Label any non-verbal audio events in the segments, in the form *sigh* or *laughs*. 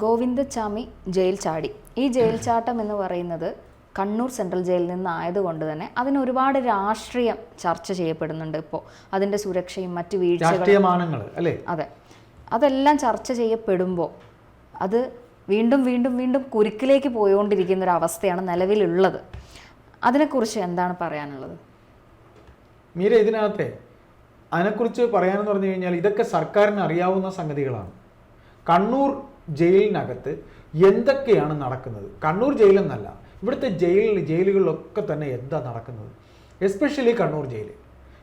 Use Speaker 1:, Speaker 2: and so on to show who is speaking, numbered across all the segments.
Speaker 1: Govindachami jail ചാടി. ഈ jail ചാട്ടം എന്ന് പറയുന്നത് കണ്ണൂർ സെൻട്രൽ ജയിലിൽ നിന്നായതുകൊണ്ട് തന്നെ അതിന് ഒരുപാട് രാഷ്ട്രീയം ചർച്ച ചെയ്യപ്പെടുന്നുണ്ട് ഇപ്പോൾ അതിന്റെ സുരക്ഷയും മറ്റു വീഴ്ചകളും. അതെ. അതെല്ലാം ചർച്ച ചെയ്യപ്പെടുമ്പോൾ അത് വീണ്ടും വീണ്ടും വീണ്ടും കുരുക്കിലേക്ക് പോയിക്കൊണ്ടിരിക്കുന്ന ഒരു അവസ്ഥയാണ് നിലവിലുള്ളത്. അതിനെക്കുറിച്ച് എന്താണ് പറയാനുള്ളത്?
Speaker 2: മീര ഇതിനകത്തെ അതിനെക്കുറിച്ച് പറയാനെന്ന് പറഞ്ഞു കഴിഞ്ഞാൽ ഇതൊക്കെ സർക്കാരിന് അറിയാവുന്ന സംഗതികളാണ്. കണ്ണൂർ ജയിലിനകത്ത് എന്തൊക്കെയാണ് നടക്കുന്നത്? കണ്ണൂർ ജയിലെന്നല്ല ഇവിടുത്തെ ജയിലിൽ ജയിലുകളിലൊക്കെ തന്നെ എന്താ നടക്കുന്നത്? Especially Kannur jail.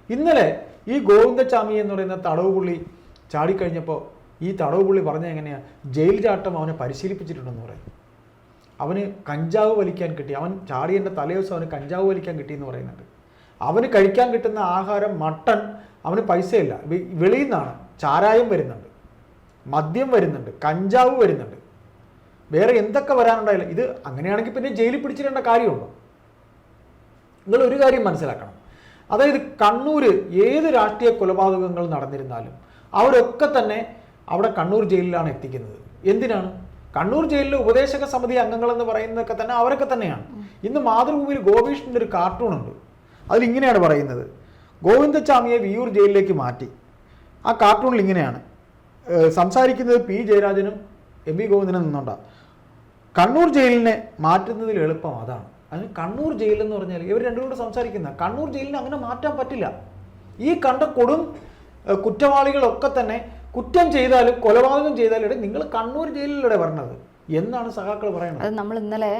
Speaker 2: ഇന്നലെ ഈ ഗോവിന്ദച്ചാമി എന്ന് പറയുന്ന തടവുപുള്ളി ചാടിക്കഴിഞ്ഞപ്പോൾ ഈ തടവുപുള്ളി പറഞ്ഞ എങ്ങനെയാണ് ജയിൽ ചാട്ടം അവനെ പരിശീലിപ്പിച്ചിട്ടുണ്ടെന്ന് പറയും. അവന് കഞ്ചാവ് വലിക്കാൻ കിട്ടി. അവൻ ചാടിയന്റെ തലേദിവസം അവന് കഞ്ചാവ് വലിക്കാൻ കിട്ടിയെന്ന് പറയുന്നുണ്ട്. അവന് കഴിക്കാൻ കിട്ടുന്ന ആഹാരം മട്ടൺ അവന് പൈസയില്ല. വെളിയിൽ നിന്നാണ് ചാരായം വരുന്നുണ്ട്. മദ്യം വരുന്നുണ്ട് കഞ്ചാവ് വരുന്നുണ്ട്. വേറെ എന്തൊക്കെ വരാനുണ്ടായില്ല. ഇത് അങ്ങനെയാണെങ്കിൽ പിന്നെ ജയിലിൽ പിടിച്ചിടേണ്ട കാര്യമുണ്ടോ? നിങ്ങൾ ഒരു കാര്യം മനസ്സിലാക്കണം. അതായത് കണ്ണൂർ ഏത് രാഷ്ട്രീയ കൊലപാതകങ്ങൾ നടന്നിരുന്നാലും അവരൊക്കെ തന്നെ അവിടെ കണ്ണൂർ ജയിലിലാണ് എത്തിക്കുന്നത്. എന്തിനാണ്? കണ്ണൂർ ജയിലിലെ ഉപദേശക സമിതി അംഗങ്ങൾ അംഗങ്ങളെന്ന് പറയുന്നതൊക്കെ തന്നെ അവരൊക്കെ തന്നെയാണ്. ഇന്ന് മാതൃഭൂമിയിൽ ഗോപീഷിന്റെ ഒരു കാർട്ടൂൺ ഉണ്ട്. അതിലിങ്ങനെയാണ് പറയുന്നത്. ഗോവിന്ദച്ചാമിയെ വിയൂർ ജയിലിലേക്ക് മാറ്റി. ആ കാർട്ടൂണിൽ ഇങ്ങനെയാണ്. സംസാരിക്കുന്നത് പി ജയരാജനും എം വി ഗോവിന്ദനും നിന്നുണ്ടാണ് കണ്ണൂർ ജയിലിനെ മാറ്റുന്നതിൽ എളുപ്പം അതാണ്. അതിന് കണ്ണൂർ ജയിൽ എന്ന് പറഞ്ഞാൽ ഇവർ രണ്ടും കൂടെ സംസാരിക്കുന്ന കണ്ണൂർ ജയിലിനെ അങ്ങനെ മാറ്റാൻ പറ്റില്ല. ഈ കണ്ട കൊടും കുറ്റവാളികളൊക്കെ തന്നെ കുറ്റം ചെയ്താലും കൊലപാതകം ചെയ്താലും നിങ്ങൾ കണ്ണൂർ ജയിലിലൂടെ പറഞ്ഞത് എന്നാണ് സഹാക്കൾ പറയുന്നത്
Speaker 1: അത് നമ്മൾ ഇന്നലെ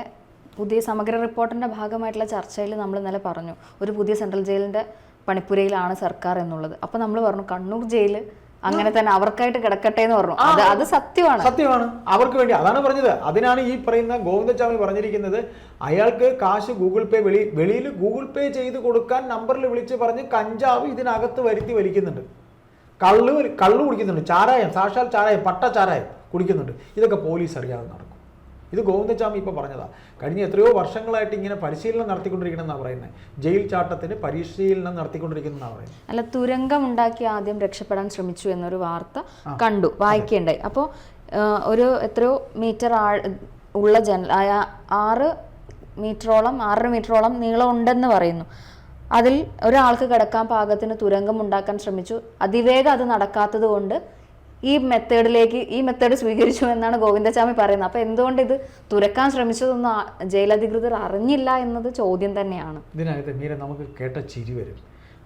Speaker 1: പുതിയ സമഗ്ര റിപ്പോർട്ടിന്റെ ഭാഗമായിട്ടുള്ള ചർച്ചയിൽ നമ്മൾ ഇന്നലെ പറഞ്ഞു. ഒരു പുതിയ സെൻട്രൽ ജയിലിന്റെ പണിപ്പുരയിലാണ് സർക്കാർ എന്നുള്ളത്. അപ്പോൾ നമ്മൾ പറഞ്ഞു കണ്ണൂർ ജയിൽ അങ്ങനെ തന്നെ അവർക്കായിട്ട് കിടക്കട്ടെ എന്ന് പറഞ്ഞു. അത് അത് സത്യമാണ്.
Speaker 2: സത്യമാണ്. അവർക്ക് വേണ്ടി. അതാണ് പറഞ്ഞത്. അതിനാണ് ഈ പറയുന്ന ഗോവിന്ദസ്വാമി പറഞ്ഞിരിക്കുന്നത്. അയാൾക്ക് കാശ് ഗൂഗിൾ പേ വെളി വെളിയിൽ ഗൂഗിൾ പേ ചെയ്ത് കൊടുക്കാൻ നമ്പറിൽ വിളിച്ച് പറഞ്ഞ് കഞ്ചാവ് ഇതിനകത്ത് വരുത്തി വലിക്കുന്നുണ്ട്. കള്ള് കള്ള് കുടിക്കുന്നുണ്ട്. ചാരായം സാക്ഷാൽ ചാരായം പട്ട ചാരായം കുടിക്കുന്നുണ്ട്. ഇതൊക്കെ പോലീസ് അറിയാതെ നടക്കും ഇത് ഗോവിന്ദസ്വാമി ഇപ്പോൾ പറഞ്ഞതാണ് കഴിഞ്ഞ എത്രയോ വർഷങ്ങളായിട്ട് ഇങ്ങനെ പരിശീലനം നടത്തിക്കൊണ്ടിരിക്കണമെന്നാണ് പറയുന്നത് ജയിൽ ചാട്ടത്തിന് പരിശീലനം നടത്തിക്കൊണ്ടിരിക്കുന്നതെന്നാണ് പറയുന്നത്
Speaker 1: അല്ല തുരങ്കം ഉണ്ടാക്കി ആദ്യം രക്ഷപ്പെടാൻ ശ്രമിച്ചു എന്നൊരു വാർത്ത കണ്ടു വായിക്കേണ്ടായി. അപ്പോൾ ഒരു എത്രയോ മീറ്റർ ആ ഉള്ള ജനൽ ആറ് മീറ്ററോളം ആറര മീറ്ററോളം നീളം ഉണ്ടെന്ന് പറയുന്നു. അതിൽ ഒരാൾക്ക് കിടക്കാൻ പാകത്തിന് തുരങ്കം ഉണ്ടാക്കാൻ ശ്രമിച്ചു. അതിവേഗം അത് നടക്കാത്തത് കൊണ്ട് ഈ മെത്തേഡിലേക്ക് ഈ മെത്തേഡ് സ്വീകരിച്ചു എന്നാണ് ഗോവിന്ദസ്വാമി പറയുന്നത്. അപ്പോൾ എന്തുകൊണ്ട് ഇത് തുരക്കാൻ ശ്രമിച്ചതൊന്നും ജയിലധികൃതർ അറിഞ്ഞില്ല എന്നത് ചോദ്യം തന്നെയാണ്.
Speaker 2: ഇതിനകത്ത് മീര നമുക്ക് കേട്ട ചിരി വരും.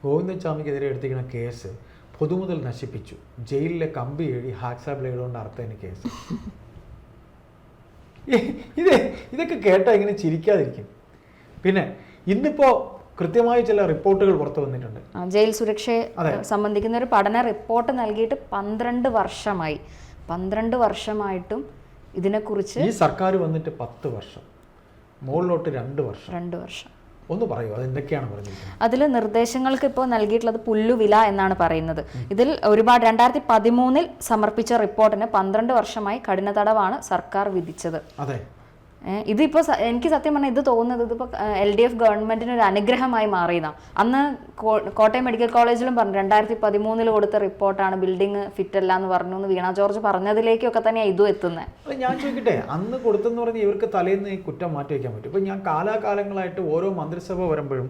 Speaker 2: ഗോവിന്ദസ്വാമിക്കെതിരെ എടുത്തിരിക്കുന്ന കേസ് പൊതുമുതൽ നശിപ്പിച്ചു. ജയിലിലെ കമ്പി എഴുതി ഹാക്സാ ബ്ലേഡ് കൊണ്ട് അർത്ഥത്തിന് കേസ് *laughs* ഇത് ഇതൊക്കെ കേട്ടാൽ ഇങ്ങനെ ചിരിക്കാതിരിക്കും. പിന്നെ ഇന്നിപ്പോൾ കൃത്യമായി ചില റിപ്പോർട്ടുകൾ പുറത്തു വന്നിട്ടുണ്ട്.
Speaker 1: ജയിൽ സുരക്ഷയെ സംബന്ധിക്കുന്ന ഒരു പഠന റിപ്പോർട്ട് നൽകിയിട്ട് പന്ത്രണ്ട് വർഷമായി. പന്ത്രണ്ട് വർഷമായിട്ടും ഇതിനെക്കുറിച്ച്
Speaker 2: ഈ സർക്കാർ വന്നിട്ട് പത്ത് വർഷം. മുകളിലോട്ട് രണ്ട് വർഷം.
Speaker 1: രണ്ട് വർഷം.
Speaker 2: ഒന്ന് പറയൂ പറഞ്ഞിരിക്കുന്നത്?
Speaker 1: അതിൽ നിർദ്ദേശങ്ങൾക്ക് ഇപ്പോൾ നൽകിയിട്ടുള്ളത് പുല്ലുവില എന്നാണ് പറയുന്നത്. ഇതിൽ ഒരുപാട് രണ്ടായിരത്തി പതിമൂന്നിൽ സമർപ്പിച്ച റിപ്പോർട്ടിന് പന്ത്രണ്ട് വർഷമായി കഠിന തടവാണ് സർക്കാർ വിധിച്ചത്.
Speaker 2: അതെ.
Speaker 1: ഇതിപ്പോ എനിക്ക് സത്യം പറഞ്ഞാൽ ഇത് തോന്നുന്നത് ഇതിപ്പോ എൽ ഡി എഫ് ഗവൺമെന്റിന് ഒരു അനുഗ്രഹമായി മാറിയതാണ് അന്ന് കോട്ടയം മെഡിക്കൽ കോളേജിലും പറഞ്ഞു രണ്ടായിരത്തി പതിമൂന്നിൽ കൊടുത്ത റിപ്പോർട്ടാണ് ബിൽഡിംഗ് ഫിറ്റ് അല്ല എന്ന് പറഞ്ഞു വീണ ജോർജ് പറഞ്ഞതിലേക്കൊക്കെ തന്നെയാണ് ഇതും എത്തുന്നത്
Speaker 2: ഞാൻ ചോദിക്കട്ടെ അന്ന് കൊടുത്തെന്ന് പറഞ്ഞ് ഇവർക്ക് തലേന്ന് ഈ കുറ്റം മാറ്റി വയ്ക്കാൻ പറ്റും. ഇപ്പൊ ഞാൻ കാലാകാലങ്ങളായിട്ട് ഓരോ മന്ത്രിസഭ വരുമ്പോഴും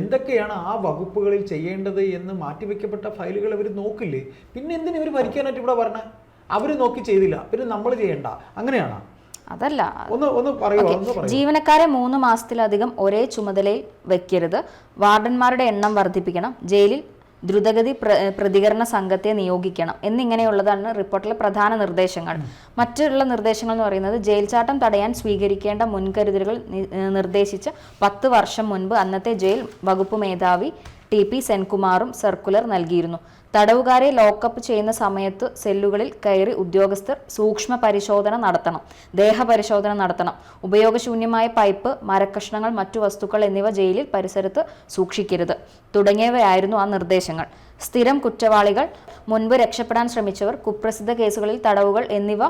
Speaker 2: എന്തൊക്കെയാണ് ആ വകുപ്പുകളിൽ ചെയ്യേണ്ടത് എന്ന് മാറ്റിവെക്കപ്പെട്ട ഫയലുകൾ ഇവർ നോക്കില്ലേ? പിന്നെ എന്തിനു ഇവർ ഭരിക്കാനായിട്ട് ഇവിടെ പറഞ്ഞത് അവർ നോക്കി ചെയ്തില്ല. പിന്നെ നമ്മൾ ചെയ്യണ്ട. അങ്ങനെയാണോ?
Speaker 1: അതല്ല. ജീവനക്കാരെ മൂന്ന് മാസത്തിലധികം ഒരേ ചുമതലയിൽ വെക്കരുത്. വാർഡന്മാരുടെ എണ്ണം വർദ്ധിപ്പിക്കണം. ജയിലിൽ ദ്രുതഗതി പ്രതികരണ സംഘത്തെ നിയോഗിക്കണം എന്നിങ്ങനെയുള്ളതാണ് റിപ്പോർട്ടിലെ പ്രധാന നിർദ്ദേശങ്ങൾ. മറ്റുള്ള നിർദ്ദേശങ്ങൾ എന്ന് പറയുന്നത് ജയിൽ ചാട്ടം തടയാൻ സ്വീകരിക്കേണ്ട മുൻകരുതലുകൾ നിർദ്ദേശിച്ച് പത്ത് വർഷം മുൻപ് അന്നത്തെ ജയിൽ വകുപ്പ് മേധാവി ടി പി സെൻകുമാറും സർക്കുലർ നൽകിയിരുന്നു. തടവുകാരെ ലോക്കപ്പ് ചെയ്യുന്ന സമയത്ത് സെല്ലുകളിൽ കയറി ഉദ്യോഗസ്ഥർ സൂക്ഷ്മ പരിശോധന നടത്തണം ദേഹപരിശോധന നടത്തണം ഉപയോഗശൂന്യമായ പൈപ്പ് മരക്കഷ്ണങ്ങൾ മറ്റു വസ്തുക്കൾ എന്നിവ ജയിലിൽ പരിസരത്ത് സൂക്ഷിക്കരുത് തുടങ്ങിയവയായിരുന്നു ആ നിർദ്ദേശങ്ങൾ. സ്ഥിരം കുറ്റവാളികൾ മുൻപ് രക്ഷപ്പെടാൻ ശ്രമിച്ചവർ കുപ്രസിദ്ധ കേസുകളിൽ തടവുകൾ എന്നിവ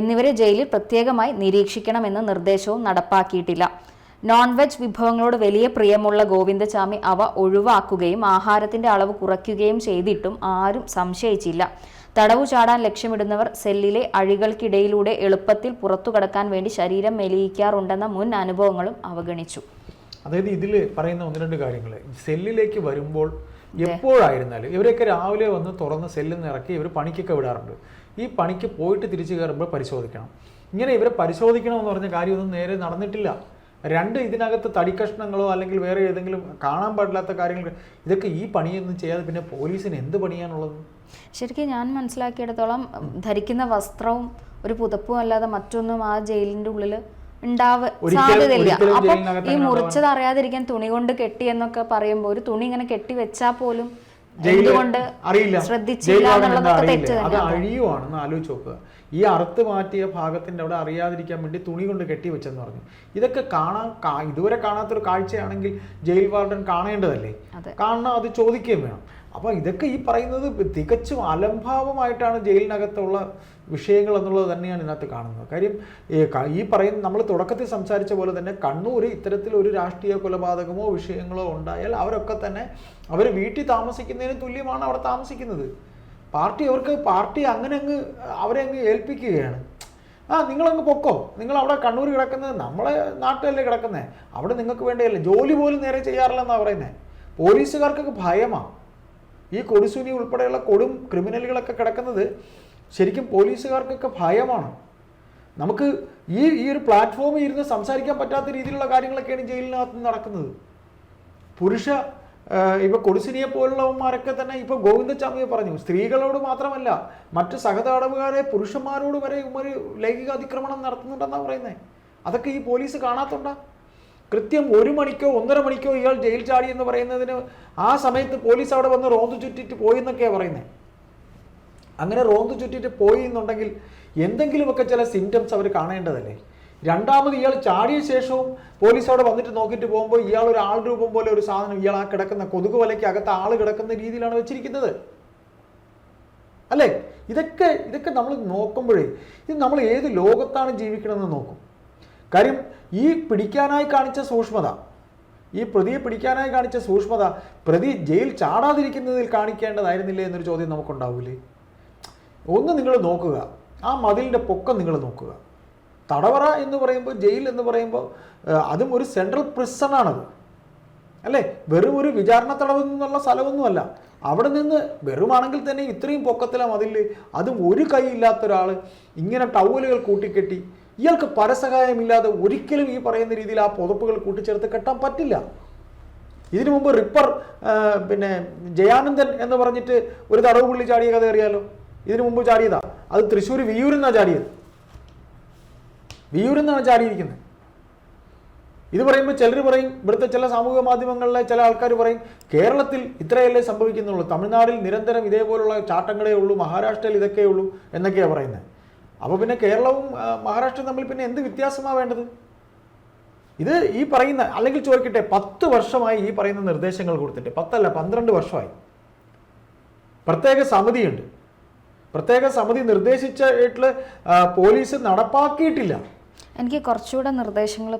Speaker 1: എന്നിവരെ ജയിലിൽ പ്രത്യേകമായി നിരീക്ഷിക്കണമെന്ന നിർദ്ദേശവും നടപ്പാക്കിയിട്ടില്ല. നോൺ വെജ് വിഭവങ്ങളോട് വലിയ പ്രിയമുള്ള ഗോവിന്ദചാമി അവ ഒഴിവാക്കുകയും ആഹാരത്തിന്റെ അളവ് കുറയ്ക്കുകയും ചെയ്തിട്ടും ആരും സംശയിച്ചില്ല. തടവു ചാടാൻ ലക്ഷ്യമിടുന്നവർ സെല്ലിലെ അഴികൾക്കിടയിലൂടെ എളുപ്പത്തിൽ പുറത്തു കടക്കാൻ വേണ്ടി ശരീരം മെലിയിക്കാറുണ്ടെന്ന മുൻ അനുഭവങ്ങളും അവഗണിച്ചു.
Speaker 2: അതായത് ഇതിൽ പറയുന്ന ഒന്ന് രണ്ട് കാര്യങ്ങൾ സെല്ലിലേക്ക് വരുമ്പോൾ എപ്പോഴായിരുന്നാലും ഇവരൊക്കെ രാവിലെ വന്ന് തുറന്ന് സെല്ലിൽ നിന്ന് ഇറക്കി ഇവർ പണിക്കൊക്കെ വിടാറുണ്ട്. ഈ പണിക്ക് പോയിട്ട് തിരിച്ചു കയറുമ്പോൾ പരിശോധിക്കണം. ഇങ്ങനെ ഇവരെ പരിശോധിക്കണമെന്ന് പറഞ്ഞ കാര്യമൊന്നും നേരെ നടന്നിട്ടില്ല. രണ്ട് ഇതിനകത്ത് തടിക്കഷ്ണങ്ങളോ അല്ലെങ്കിൽ വേറെ ഏതെങ്കിലും കാണാൻ പാടില്ലാത്ത കാര്യങ്ങൾ ഇതൊക്കെ ഈ പണിയൊന്നും ചെയ്യാതെ പിന്നെ പോലീസിന് എന്ത് പണിയാണുള്ളത്?
Speaker 1: ശരിക്കും ഞാൻ മനസ്സിലാക്കിയിടത്തോളം ധരിക്കുന്ന വസ്ത്രവും ഒരു പുതപ്പും അല്ലാതെ മറ്റൊന്നും ആ ജയിലിന്റെ ഉള്ളിൽ ഉണ്ടാവ സാധ്യതയില്ല. അപ്പം ഈ മുറിച്ചത് അറിയാതിരിക്കാൻ തുണി കൊണ്ട് കെട്ടി എന്നൊക്കെ പറയുമ്പോൾ ഒരു തുണി ഇങ്ങനെ കെട്ടി വെച്ചാൽ പോലും എന്തുകൊണ്ട്
Speaker 2: അറിയില്ല.
Speaker 1: ശ്രദ്ധിച്ചില്ല എന്നുള്ളതൊക്കെ തെറ്റ്
Speaker 2: അത് അഴിയുവാണെന്ന് ആലോചിച്ച് നോക്കുക. ഈ അറുത്ത് മാറ്റിയ ഭാഗത്തിന്റെ അവിടെ അറിയാതിരിക്കാൻ വേണ്ടി തുണി കൊണ്ട് കെട്ടി വെച്ചെന്ന് പറഞ്ഞു. ഇതൊക്കെ കാണാൻ ഇതുവരെ കാണാത്തൊരു കാഴ്ചയാണെങ്കിൽ ജയിൽ വാർഡൻ കാണേണ്ടതല്ലേ. കാണണം അത് ചോദിക്കുകയും വേണം. അപ്പൊ ഇതൊക്കെ ഈ പറയുന്നത് തികച്ചും അലംഭാവമായിട്ടാണ് ജയിലിനകത്തുള്ള വിഷയങ്ങൾ എന്നുള്ളത് തന്നെയാണ് ഇതിനകത്ത് കാണുന്നത്. കാര്യം ഈ പറയുന്ന നമ്മൾ തുടക്കത്തിൽ സംസാരിച്ച പോലെ തന്നെ കണ്ണൂർ ഇത്തരത്തിൽ ഒരു രാഷ്ട്രീയ കൊലപാതകമോ വിഷയങ്ങളോ ഉണ്ടായാൽ അവരൊക്കെ തന്നെ അവർ വീട്ടിൽ താമസിക്കുന്നതിന് തുല്യമാണ് അവിടെ താമസിക്കുന്നത്. പാർട്ടി അവർക്ക് പാർട്ടി അങ്ങനെ അങ്ങ് അവരെ അങ്ങ് ഏൽപ്പിക്കുകയാണ്. ആ നിങ്ങളങ്ങ് പൊക്കോ. നിങ്ങൾ അവിടെ കണ്ണൂർ കിടക്കുന്നത് നമ്മളെ നാട്ടിലല്ലേ കിടക്കുന്നത് അവിടെ നിങ്ങൾക്ക് വേണ്ടിയല്ലേ. ജോലി പോലും നേരെ ചെയ്യാറില്ലെന്നാണ് പറയുന്നത് പോലീസുകാർക്കൊക്കെ ഭയമാണ് ഈ കൊടിസുനി ഉൾപ്പെടെയുള്ള കൊടും ക്രിമിനലുകളൊക്കെ കിടക്കുന്നത് ശരിക്കും പോലീസുകാർക്കൊക്കെ ഭയമാണ്. നമുക്ക് ഈ ഈ ഒരു പ്ലാറ്റ്ഫോമിൽ ഇരുന്ന് സംസാരിക്കാൻ പറ്റാത്ത രീതിയിലുള്ള കാര്യങ്ങളൊക്കെയാണ് ജയിലിനകത്ത് നടക്കുന്നത്. പുരുഷ ആഹ് ഇപ്പൊ കൊടിസിനിയെ പോലുള്ളവന്മാരൊക്കെ തന്നെ ഇപ്പൊ ഗോവിന്ദച്ചാമിയെ പറഞ്ഞു. സ്ത്രീകളോട് മാത്രമല്ല മറ്റ് സഹതടവുകാരെ പുരുഷന്മാരോട് വരെ ഒരു ലൈംഗിക അതിക്രമണം നടത്തുന്നുണ്ടെന്നാണ് പറയുന്നത് അതൊക്കെ ഈ പോലീസ് കാണാത്തുണ്ടാ? കൃത്യം ഒരു മണിക്കോ ഒന്നര മണിക്കോ ഇയാൾ ജയിൽ ചാടി എന്ന് പറയുന്നതിന് ആ സമയത്ത് പോലീസ് അവിടെ വന്ന് റോന്തു ചുറ്റിട്ട് പോയി എന്നൊക്കെയാണ് പറയുന്നത് അങ്ങനെ റോന്ത് ചുറ്റിയിട്ട് പോയി എന്നുണ്ടെങ്കിൽ എന്തെങ്കിലുമൊക്കെ ചില സിംറ്റംസ് അവർ കാണേണ്ടതല്ലേ? രണ്ടാമത് ഇയാൾ ചാടിയ ശേഷവും പോലീസ് അവിടെ വന്നിട്ട് നോക്കിയിട്ട് പോകുമ്പോൾ ഇയാൾ ഒരു ആൾ രൂപം പോലെ ഒരു സാധനം ഇയാൾ ആ കിടക്കുന്ന കൊതുക് വലയ്ക്ക് അകത്ത് ആൾ കിടക്കുന്ന രീതിയിലാണ് വെച്ചിരിക്കുന്നത്. അല്ലേ? ഇതൊക്കെ ഇതൊക്കെ നമ്മൾ നോക്കുമ്പോഴേ ഇത് നമ്മൾ ഏത് ലോകത്താണ് ജീവിക്കണമെന്ന് നോക്കും. കാര്യം ഈ പിടിക്കാനായി കാണിച്ച സൂക്ഷ്മത ഈ പ്രതിയെ പിടിക്കാനായി കാണിച്ച സൂക്ഷ്മത പ്രതി ജയിൽ ചാടാതിരിക്കുന്നതിൽ കാണിക്കേണ്ടതായിരുന്നില്ലേ എന്നൊരു ചോദ്യം നമുക്കുണ്ടാവില്ലേ ഒന്ന് നിങ്ങൾ നോക്കുക. ആ മതിലിന്റെ പൊക്കം നിങ്ങൾ നോക്കുക. തടവറ എന്ന് പറയുമ്പോൾ ജയിൽ എന്ന് പറയുമ്പോൾ അതും ഒരു സെൻട്രൽ പ്രിസൺ പ്രിസണാണത് അല്ലേ? വെറും ഒരു വിചാരണ തടവ് എന്നുള്ള സ്ഥലമൊന്നുമല്ല. അവിടെ നിന്ന് വെറുമാണെങ്കിൽ തന്നെ ഇത്രയും പൊക്കത്തിലെ മതിൽ അതും ഒരു കൈയില്ലാത്ത ഒരാൾ ഇങ്ങനെ ടവലുകൾ കൂട്ടിക്കെട്ടി ഇയാൾക്ക് പരസഹായമില്ലാതെ ഒരിക്കലും ഈ പറയുന്ന രീതിയിൽ ആ പുതപ്പുകൾ കൂട്ടിച്ചേർത്ത് കെട്ടാൻ പറ്റില്ല. ഇതിനു മുമ്പ് റിപ്പർ പിന്നെ ജയാനന്ദൻ എന്ന് പറഞ്ഞിട്ട് ഒരു തടവ് പുള്ളി ചാടിയ കഥ അറിയാലോ? ഇതിനു മുമ്പ് ചാടിയതാ. അത് തൃശ്ശൂർ വിയൂരിൽ നിന്നാണ് ചാടിയത്. വിയൂരിൽ നിന്നാണ് ചാടിയിരിക്കുന്നത് ഇത് പറയുമ്പോൾ ചിലർ പറയും ഇവിടുത്തെ ചില സാമൂഹിക മാധ്യമങ്ങളിലെ ചില ആൾക്കാർ പറയും കേരളത്തിൽ ഇത്രയല്ലേ സംഭവിക്കുന്നുള്ളൂ. തമിഴ്നാടിൽ നിരന്തരം ഇതേപോലുള്ള ചാട്ടങ്ങളേ ഉള്ളൂ മഹാരാഷ്ട്രയിൽ ഇതൊക്കെ ഉള്ളൂ എന്നൊക്കെയാണ് പറയുന്നത് അപ്പോൾ പിന്നെ കേരളവും മഹാരാഷ്ട്രയും തമ്മിൽ പിന്നെ എന്ത് വ്യത്യാസമാണ് വേണ്ടത്? ഇത് ഈ പറയുന്ന അല്ലെങ്കിൽ ചോദിക്കട്ടെ പത്ത് വർഷമായി ഈ പറയുന്ന നിർദ്ദേശങ്ങൾ കൊടുത്തിട്ട് പത്തല്ല പന്ത്രണ്ട് വർഷമായി. പ്രത്യേക സമിതിയുണ്ട്. പ്രത്യേക സമിതി നിർദ്ദേശിച്ചിട്ടുള്ള പോലീസ് നടപ്പാക്കിയിട്ടില്ല.
Speaker 1: എനിക്ക് കുറച്ചുകൂടെ നിർദ്ദേശങ്ങൾ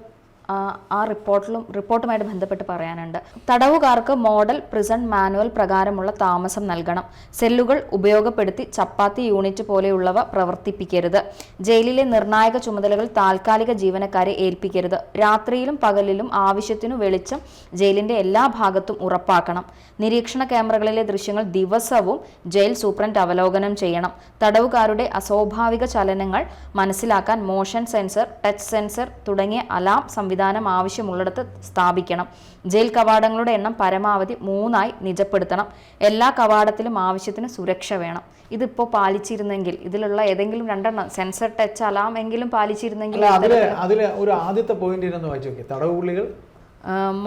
Speaker 1: ആ റിപ്പോർട്ടിലും റിപ്പോർട്ടുമായിട്ട് ബന്ധപ്പെട്ട് പറയാനുണ്ട്. തടവുകാർക്ക് മോഡൽ പ്രിസൺ മാനുവൽ പ്രകാരമുള്ള താമസം നൽകണം. സെല്ലുകൾ ഉപയോഗപ്പെടുത്തി ചപ്പാത്തി യൂണിറ്റ് പോലെയുള്ളവ പ്രവർത്തിപ്പിക്കരുത്. ജയിലിലെ നിർണായക ചുമതലകൾ താൽക്കാലിക ജീവനക്കാരെ ഏൽപ്പിക്കരുത്. രാത്രിയിലും പകലിലും ആവശ്യത്തിനു വെളിച്ചം ജയിലിന്റെ എല്ലാ ഭാഗത്തും ഉറപ്പാക്കണം. നിരീക്ഷണ ക്യാമറകളിലെ ദൃശ്യങ്ങൾ ദിവസവും ജയിൽ സൂപ്രണ്ട് അവലോകനം ചെയ്യണം. തടവുകാരുടെ അസ്വാഭാവിക ചലനങ്ങൾ മനസ്സിലാക്കാൻ മോഷൻ സെൻസർ ടച്ച് സെൻസർ തുടങ്ങിയ അലാം സംവിധാനം ആവശ്യമുള്ളിടത്ത് സ്ഥാപിക്കണം. ജയിൽ കവാടങ്ങളുടെ എണ്ണം പരമാവധി മൂന്നായി നിജപ്പെടുത്തണം. എല്ലാ കവാടത്തിലും ആവശ്യത്തിന് സുരക്ഷ വേണം. ഇതിപ്പോ പാലിച്ചിരുന്നെങ്കിൽ ഇതിലുള്ള ഏതെങ്കിലും രണ്ടെണ്ണം സെൻസർ ടച്ച് അലാം എങ്കിലും പാലിച്ചിരുന്നെങ്കിൽ
Speaker 2: അതിൽ ഒരു ആദ്യത്തെ പോയിന്റ് തടവുപുള്ളികൾ?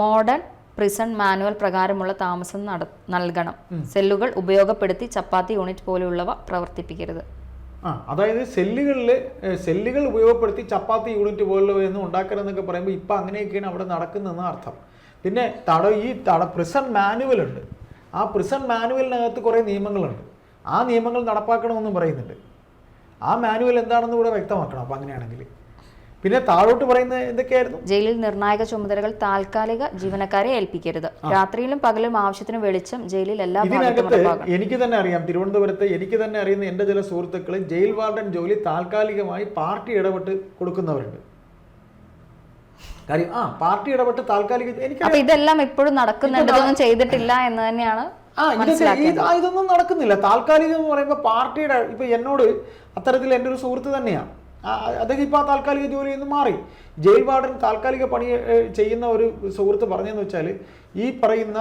Speaker 1: മോഡേൺ പ്രിസൺ മാനുവൽ പ്രകാരമുള്ള താമസം നട നൽകണം. സെല്ലുകൾ ഉപയോഗപ്പെടുത്തി ചപ്പാത്തി യൂണിറ്റ് പോലെയുള്ളവ പ്രവർത്തിപ്പിക്കരുത്.
Speaker 2: ആ അതായത് സെല്ലുകളിൽ സെല്ലുകൾ ഉപയോഗപ്പെടുത്തി ചപ്പാത്തി യൂണിറ്റ് പോലുള്ളവയൊന്നും ഉണ്ടാക്കരുതെന്നൊക്കെ പറയുമ്പോൾ ഇപ്പം അങ്ങനെയൊക്കെയാണ് അവിടെ നടക്കുന്നതെന്ന് അർത്ഥം. പിന്നെ തട ഈ തട പ്രിസൺ മാനുവൽ ഉണ്ട്. ആ പ്രിസൺ മാനുവലിനകത്ത് കുറേ നിയമങ്ങളുണ്ട്. ആ നിയമങ്ങൾ നടപ്പാക്കണമെന്നും പറയുന്നുണ്ട്. ആ മാനുവൽ എന്താണെന്ന് കൂടെ വ്യക്തമാക്കണം. അപ്പം അങ്ങനെയാണെങ്കിൽ. പിന്നെ താഴോട്ട് പറയുന്നത് എന്തൊക്കെയായിരുന്നു?
Speaker 1: ജയിലിൽ നിർണായക ചുമതലകൾ താൽക്കാലിക ജീവനക്കാരെ ഏൽപ്പിക്കരുത്. രാത്രിയിലും പകലും ആവശ്യത്തിന് വെളിച്ചം ജയിലിൽ എല്ലാ
Speaker 2: ഇതിനകത്ത് എനിക്ക് തന്നെ അറിയാം തിരുവനന്തപുരത്ത് എനിക്ക് തന്നെ അറിയുന്ന എന്റെ ചില സുഹൃത്തുക്കൾ ജയിൽ വാർഡൻ ജോലി താൽക്കാലികമായി പാർട്ടി ഇടപെട്ട് കൊടുക്കുന്നവരുണ്ട്. കാര്യം ആ പാർട്ടി ഇടപെട്ട് താൽക്കാലിക എനിക്ക്
Speaker 1: ഇതെല്ലാം ഇപ്പോഴും നടക്കുന്നുണ്ട് ചെയ്തിട്ടില്ല എന്ന് തന്നെയാണ്
Speaker 2: ആ ഇതൊന്നും നടക്കുന്നില്ല. താൽക്കാലികം എന്ന് പറയുമ്പോൾ പാർട്ടിയുടെ ഇപ്പൊ എന്നോട് അത്തരത്തിൽ എന്റെ ഒരു സുഹൃത്ത് തന്നെയാണ് അദ്ദേഹം ഇപ്പോൾ ആ താൽക്കാലിക ജോലിയിൽ നിന്ന് മാറി. ജയിൽ വാർഡൻ താൽക്കാലിക പണി ചെയ്യുന്ന ഒരു സുഹൃത്ത് പറഞ്ഞതെന്ന് വെച്ചാൽ ഈ പറയുന്ന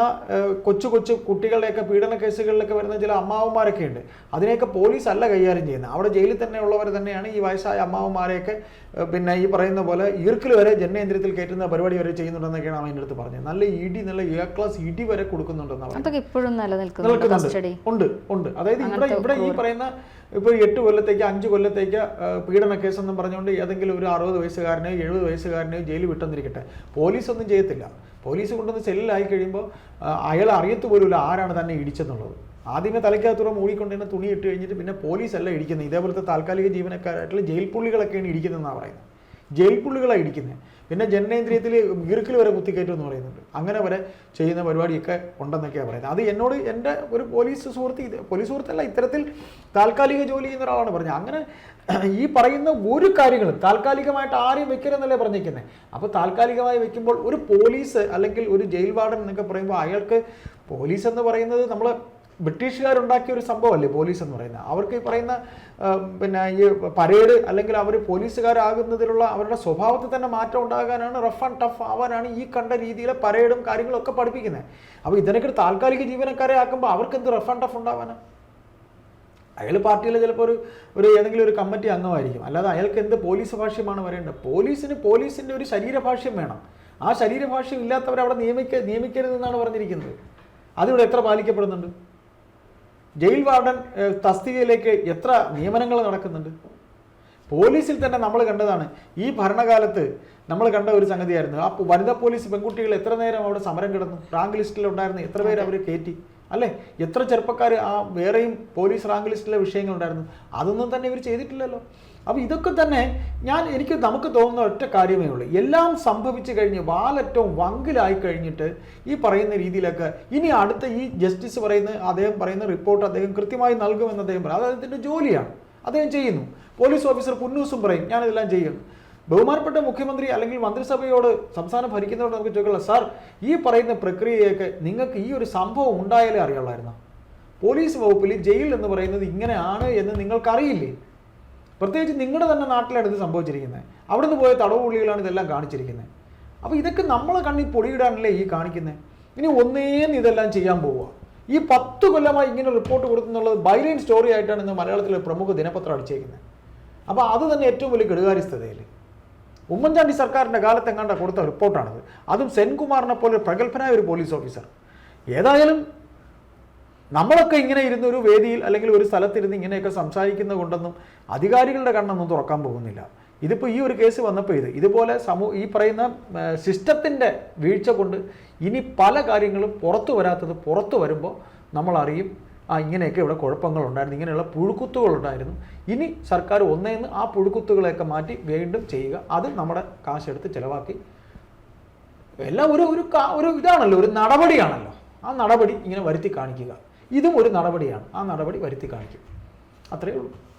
Speaker 2: കൊച്ചു കൊച്ചു കുട്ടികളുടെയൊക്കെ പീഡന കേസുകളിലൊക്കെ വരുന്ന ചില അമ്മാവന്മാരൊക്കെ ഉണ്ട്. അതിനെയൊക്കെ പോലീസ് അല്ല കൈകാര്യം ചെയ്യുന്നത്. അവിടെ ജയിലിൽ തന്നെ ഉള്ളവർ തന്നെയാണ് ഈ വയസ്സായ അമ്മാവന്മാരെയൊക്കെ പിന്നെ ഈ പറയുന്ന പോലെ ഈർക്കിൽ വരെ ജനനേന്ദ്രിയത്തിൽ കയറ്റുന്ന പരിപാടി വരെ ചെയ്യുന്നുണ്ടെന്നൊക്കെയാണ് അവൻ എന്റെ അടുത്ത് പറഞ്ഞത്. നല്ല ഇടി നല്ല എ ക്ലാസ് ഇടി വരെ കൊടുക്കുന്നുണ്ടെന്ന്
Speaker 1: ഇപ്പോഴും നിലനിൽക്കുന്നുണ്ട്.
Speaker 2: ഉണ്ട് ഉണ്ട്. അതായത് ഇവിടെ ഇവിടെ ഈ പറയുന്ന ഇപ്പൊ എട്ട് കൊല്ലത്തേക്ക് അഞ്ച് കൊല്ലത്തേക്ക് പീഡന കേസെന്നും പറഞ്ഞുകൊണ്ട് ഏതെങ്കിലും ഒരു അറുപത് വയസ്സുകാരനെയോ എഴുപത് വയസ്സുകാരനെയോ ജയിലിൽ വിട്ടെന്നിരിക്കട്ടെ. പോലീസ് ഒന്നും ചെയ്യത്തില്ല. പോലീസ് കൊണ്ടുവന്ന് സെല്ലിലായി കഴിയുമ്പോൾ അയാൾ അറിയത്ത് പോലുമില്ല ആരാണ് തന്നെ ഇടിച്ചെന്നുള്ളത്. ആദ്യമേ തലയ്ക്കകത്തൂടെ തന്നെ തുണി ഇട്ട് കഴിഞ്ഞിട്ട് പിന്നെ പോലീസ് അല്ല ഇടിക്കുന്നത്. ഇതേപോലത്തെ താൽക്കാലിക ജീവനക്കാരായിട്ടുള്ള ജയിൽ പുള്ളികളൊക്കെയാണ് ഇടിക്കുന്നതെന്നാണ് പറയുന്നത്. ജയിൽ പുള്ളികളാണ് ഇടിക്കുന്നത്. പിന്നെ ജനനേന്ദ്രിയത്തിൽ ഗിറുക്കിൽ വരെ കുത്തിക്കയറ്റും എന്ന് പറയുന്നുണ്ട്. അങ്ങനെ വരെ ചെയ്യുന്ന പരിപാടിയൊക്കെ ഉണ്ടെന്നൊക്കെയാണ് പറയുന്നത്. അത് എന്നോട് എന്റെ ഒരു പോലീസ് സുഹൃത്ത് പോലീസ് സുഹൃത്തല്ല ഇത്തരത്തിൽ താൽക്കാലിക ജോലി ചെയ്യുന്ന ഒരാളാണ് പറഞ്ഞത്. അങ്ങനെ ഈ പറയുന്ന ഒരു കാര്യങ്ങൾ താൽക്കാലികമായിട്ട് ആരെയും വെക്കരുതെന്നല്ലേ പറഞ്ഞിരിക്കുന്നത് അപ്പോൾ താൽക്കാലികമായി വെക്കുമ്പോൾ ഒരു പോലീസ് അല്ലെങ്കിൽ ഒരു ജയിൽ വാർഡൻ എന്നൊക്കെ പറയുമ്പോൾ അയാൾക്ക് പോലീസ് എന്ന് പറയുന്നത് നമ്മൾ ബ്രിട്ടീഷുകാരുണ്ടാക്കിയ ഒരു സംഭവമല്ലേ പോലീസ് എന്ന് പറയുന്നത്? അവർക്ക് ഈ പറയുന്ന പിന്നെ ഈ പരേഡ് അല്ലെങ്കിൽ അവർ പോലീസുകാരാകുന്നതിലുള്ള അവരുടെ സ്വഭാവത്തിൽ തന്നെ മാറ്റം ഉണ്ടാകാനാണ് റഫ് ആൻഡ് ടഫ് ആവാനാണ് ഈ കണ്ട രീതിയിലെ പരേഡും കാര്യങ്ങളും ഒക്കെ പഠിപ്പിക്കുന്നത്. അപ്പോൾ ഇതിനൊക്കെ താൽക്കാലിക ജീവനക്കാരെ ആക്കുമ്പോൾ അവർക്ക് എന്ത് റഫ് ആൻഡ് ടഫ് ഉണ്ടാവാനാണ് അയാൾ പാർട്ടിയിലെ ചിലപ്പോൾ ഒരു ഒരു ഏതെങ്കിലും ഒരു കമ്മിറ്റി അംഗമായിരിക്കും. അല്ലാതെ അയാൾക്ക് എന്ത് പോലീസ് ഭാഷ്യമാണ് വരേണ്ടത്? പോലീസിന് പോലീസിന്റെ ഒരു ശരീരഭാഷ്യം വേണം. ആ ശരീരഭാഷ്യം ഇല്ലാത്തവരെ അവിടെ നിയമിക്ക നിയമിക്കരുതെന്നാണ് പറഞ്ഞിരിക്കുന്നത്. അതിവിടെ എത്ര പാലിക്കപ്പെടുന്നുണ്ട്? ജയിൽ വാർഡൻ തസ്തികയിലേക്ക് എത്ര നിയമനങ്ങൾ നടക്കുന്നുണ്ട്? പോലീസിൽ തന്നെ നമ്മൾ കണ്ടതാണ്. ഈ ഭരണകാലത്ത് നമ്മൾ കണ്ട ഒരു സംഗതിയായിരുന്നു. ആ വനിതാ പോലീസ് പെൺകുട്ടികൾ എത്ര നേരം അവിടെ സമരം കിടന്നു? റാങ്ക് ലിസ്റ്റിൽ ഉണ്ടായിരുന്നു എത്ര പേര് അവർ കയറ്റി? അല്ലേ? എത്ര ചെറുപ്പക്കാർ ആ വേറെയും പോലീസ് റാങ്ക് ലിസ്റ്റിലെ വിഷയങ്ങൾ ഉണ്ടായിരുന്നു? അതൊന്നും തന്നെ ഇവർ ചെയ്തിട്ടില്ലല്ലോ. അപ്പോൾ ഇതൊക്കെ തന്നെ ഞാൻ എനിക്ക് നമുക്ക് തോന്നുന്ന ഒറ്റ കാര്യമേ ഉള്ളൂ. എല്ലാം സംഭവിച്ചു കഴിഞ്ഞ് വാലറ്റവും വങ്കിലായി കഴിഞ്ഞിട്ട് ഈ പറയുന്ന രീതിയിലൊക്കെ ഇനി അടുത്ത ഈ ജസ്റ്റിസ് പറയുന്ന അദ്ദേഹം പറയുന്ന റിപ്പോർട്ട് അദ്ദേഹം കൃത്യമായി നൽകുമെന്ന് അദ്ദേഹം പറയും. അത് അദ്ദേഹത്തിന്റെ ജോലിയാണ്. അദ്ദേഹം ചെയ്യുന്നു. പോലീസ് ഓഫീസർ പുന്നൂസും പറയും ഞാനിതെല്ലാം ചെയ്യുന്നു ബഹുമാനപ്പെട്ട മുഖ്യമന്ത്രി അല്ലെങ്കിൽ മന്ത്രിസഭയോട് സംസ്ഥാനം ഭരിക്കുന്നവരോട് നമുക്ക് ചോദിക്കണം സാർ ഈ പറയുന്ന പ്രക്രിയയൊക്കെ നിങ്ങൾക്ക് ഈ ഒരു സംഭവം ഉണ്ടായാലേ അറിയുള്ളായിരുന്നു? പോലീസ് വകുപ്പിൽ ജയിൽ എന്ന് പറയുന്നത് ഇങ്ങനെയാണ് എന്ന് നിങ്ങൾക്കറിയില്ലേ? പ്രത്യേകിച്ച് നിങ്ങളുടെ തന്നെ നാട്ടിലാണ് ഇത് സംഭവിച്ചിരിക്കുന്നത് നിന്ന് പോയ തടവ് പുള്ളികളാണ് ഇതെല്ലാം കാണിച്ചിരിക്കുന്നത് അപ്പോൾ ഇതൊക്കെ നമ്മളെ കണ്ണിൽ പൊടിയിടാനല്ലേ ഈ കാണിക്കുന്നത് ഇനി ഒന്നേന്ന് ഇതെല്ലാം ചെയ്യാൻ പോവുക ഈ പത്ത് കൊല്ലമായി ഇങ്ങനെ റിപ്പോർട്ട് കൊടുക്കുന്നുള്ളത് ബൈലൈൻ സ്റ്റോറി ആയിട്ടാണ് ഇന്ന് മലയാളത്തിലെ പ്രമുഖ ദിനപത്രം അടിച്ചേക്കുന്നത് അപ്പോൾ അത് തന്നെ ഏറ്റവും വലിയ കെടുകാര്യസ്ഥതയിൽ ഉമ്മൻചാണ്ടി സർക്കാരിന്റെ കാലത്ത് എങ്ങാണ്ട കൊടുത്ത റിപ്പോർട്ടാണത്. അതും സെൻകുമാറിനെ പോലെ പ്രഗത്ഭനായ ഒരു പോലീസ് ഓഫീസർ. ഏതായാലും നമ്മളൊക്കെ ഇങ്ങനെ ഇരുന്ന ഒരു വേദിയിൽ അല്ലെങ്കിൽ ഒരു സ്ഥലത്തിരുന്ന് ഇങ്ങനെയൊക്കെ സംസാരിക്കുന്ന കൊണ്ടൊന്നും അധികാരികളുടെ കണ്ണൊന്നും തുറക്കാൻ പോകുന്നില്ല. ഇതിപ്പോൾ ഈ ഒരു കേസ് വന്നപ്പോൾ ഇത് ഇതുപോലെ സമൂഹ ഈ പറയുന്ന സിസ്റ്റത്തിന്റെ വീഴ്ച കൊണ്ട് ഇനി പല കാര്യങ്ങളും പുറത്തു വരാത്തത് പുറത്തു വരുമ്പോൾ നമ്മളറിയും ആ ഇങ്ങനെയൊക്കെ ഇവിടെ കുഴപ്പങ്ങളുണ്ടായിരുന്നു ഇങ്ങനെയുള്ള പുഴുക്കുത്തുകളുണ്ടായിരുന്നു. ഇനി സർക്കാർ ഒന്നേന്ന് ആ പുഴുക്കുത്തുകളെയൊക്കെ മാറ്റി വീണ്ടും ചെയ്യുക. അത് നമ്മുടെ കാശെടുത്ത് ചിലവാക്കി. എല്ലാം ഒരു ഒരു ഒരു ഇതാണല്ലോ ഒരു നടപടിയാണല്ലോ. ആ നടപടി ഇങ്ങനെ വരുത്തി കാണിക്കുക. ഇതും ഒരു നടപടിയാണ്. ആ നടപടി വരുത്തി കാണിക്കും. അത്രയേ ഉള്ളൂ.